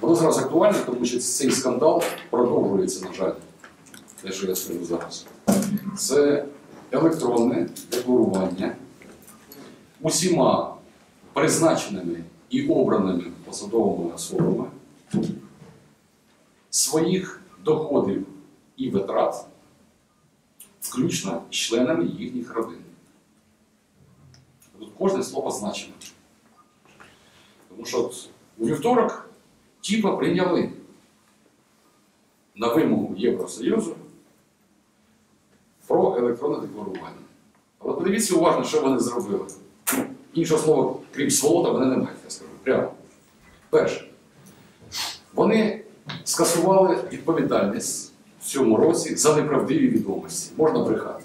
Воно зараз актуальне, тому що цей скандал продовжується, на жаль. Те, що я скажу зараз. Це електронне декларування усіма призначеними і обраними посадовими особами своїх доходів і витрат, включно з членами їхніх родин. Тут кожне слово значено. Тому що у вівторок тіпа прийняли на вимогу Євросоюзу про електронне декларування. Але подивіться уважно, що вони зробили. Іншого слова, крім сволота, вони не мають, я скажу. Прямо. Перше, вони скасували відповідальність в цьому році за неправдиві відомості. Можна брехати.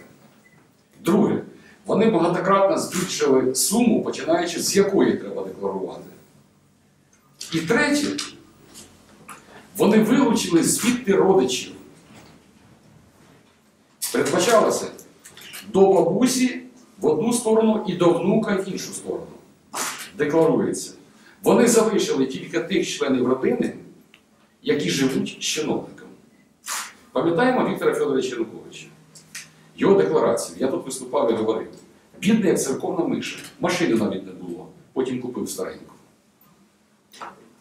Друге, вони багатократно збільшили суму, починаючи з якої треба декларувати. І третє, вони вилучили звідти родичів. Передбачалося до бабусі в одну сторону і до внука в іншу сторону. Декларується. Вони залишили тільки тих членів родини, які живуть з чиновником. Пам'ятаємо Віктора Федоровича Януковича? Його декларацію. Я тут виступав і говорив. Бідний як церковна миша. Машини навіть не було. Потім купив стареньку.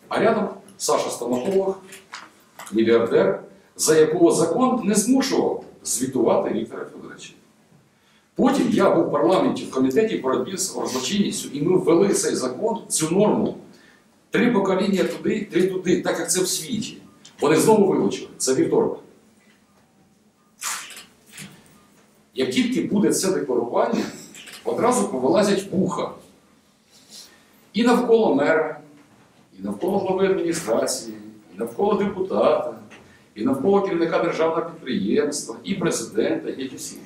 А рядом Саша стоматолог, мільярдер, за якого закон не змушував звітувати Віктора Федоровича. Потім я був в парламенті в комітеті боротьби з злочинністю, і ми ввели цей закон, цю норму. Три покоління туди, три туди, так як це в світі. Вони знову вилучили. Це вівторок. Як тільки буде це декларування, одразу повилазять вуха. І навколо мера, навколо голови адміністрації, і навколо депутата, і навколо керівника державного підприємства, і президента, і всіх.